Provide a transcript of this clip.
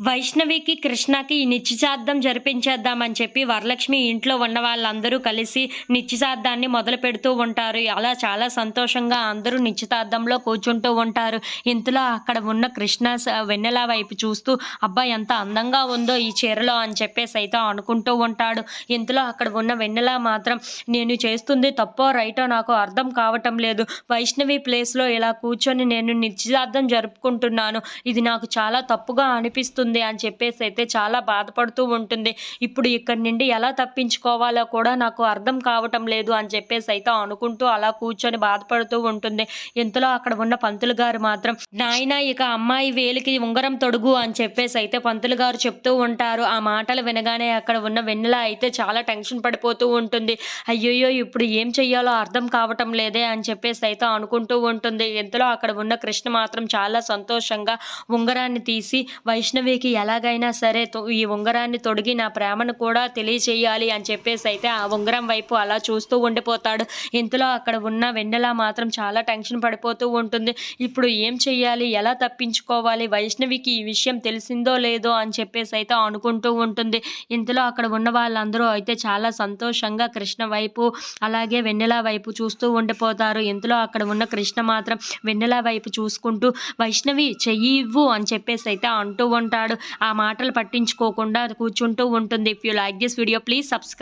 వైష్ణవికి కృష్ణకి ఈ నిశ్చితార్థం జరిపించేద్దామని చెప్పి వరలక్ష్మి ఇంట్లో ఉన్న వాళ్ళందరూ కలిసి నిశ్చితార్థాన్ని మొదలు పెడుతూ ఉంటారు. అలా చాలా సంతోషంగా అందరూ నిశ్చితార్థంలో కూర్చుంటూ ఉంటారు. ఇంతలో అక్కడ ఉన్న కృష్ణ స- వెన్నెల వైపు చూస్తూ అబ్బా ఎంత అందంగా ఉందో ఈ చీరలో అని చెప్పేసి అయితే అనుకుంటూ ఉంటాడు. ఇంతలో అక్కడ ఉన్న వెన్నెల మాత్రం నేను చేస్తుంది తప్పో రైటో నాకు అర్థం కావటం లేదు. వైష్ణవి ప్లేస్లో ఇలా కూర్చొని నేను నిశ్చితార్థం జరుపుకుంటున్నాను. ఇది నాకు చాలా తప్పుగా అనిపిస్తుంది. అని చెప్పేసి అయితే చాలా బాధపడుతూ ఉంటుంది. ఇప్పుడు ఇక్కడి నుండి ఎలా తప్పించుకోవాలో కూడా నాకు అర్థం కావటం లేదు అని చెప్పేసి అయితే అనుకుంటూ అలా కూర్చొని బాధపడుతూ ఉంటుంది. ఇంతలో అక్కడ ఉన్న పంతులు గారు మాత్రం నాయన ఇక అమ్మాయి వేలికి ఉంగరం తొడుగు అని చెప్పేసి అయితే పంతులు గారు చెప్తూ ఉంటారు. ఆ మాటలు వినగానే అక్కడ ఉన్న వెన్నెల అయితే చాలా టెన్షన్ పడిపోతూ ఉంటుంది. అయ్యయ్యో ఇప్పుడు ఏం చెయ్యాలో అర్థం కావటం లేదే అని చెప్పేసి అయితే అనుకుంటూ ఉంటుంది. ఇంతలో అక్కడ ఉన్న కృష్ణ మాత్రం చాలా సంతోషంగా ఉంగరాన్ని తీసి వైష్ణవి వైష్ణవికి ఎలాగైనా సరే ఈ ఉంగరాన్ని తొడిగి నా ప్రేమను కూడా తెలియచేయాలి అని చెప్పేసి అయితే ఆ ఉంగరం వైపు అలా చూస్తూ ఉండిపోతాడు. ఇంతలో అక్కడ ఉన్న వెన్నెల మాత్రం చాలా టెన్షన్ పడిపోతూ ఉంటుంది. ఇప్పుడు ఏం చెయ్యాలి? ఎలా తప్పించుకోవాలి? వైష్ణవికి ఈ విషయం తెలిసిందో లేదో అని చెప్పేసి అయితే అనుకుంటూ ఉంటుంది. ఇంతలో అక్కడ ఉన్న వాళ్ళందరూ అయితే చాలా సంతోషంగా కృష్ణ వైపు అలాగే వెన్నెల వైపు చూస్తూ ఉండిపోతారు. ఇంతలో అక్కడ ఉన్న కృష్ణ మాత్రం వెన్నెల వైపు చూసుకుంటూ వైష్ణవి చెయ్యి ఇవ్వు అని చెప్పేసి అయితే అంటూ ఉంటాడు ఆ మాటలు పట్టించుకోకుండా కూర్చుంటూ ఉంటుంది. If you like this video please subscribe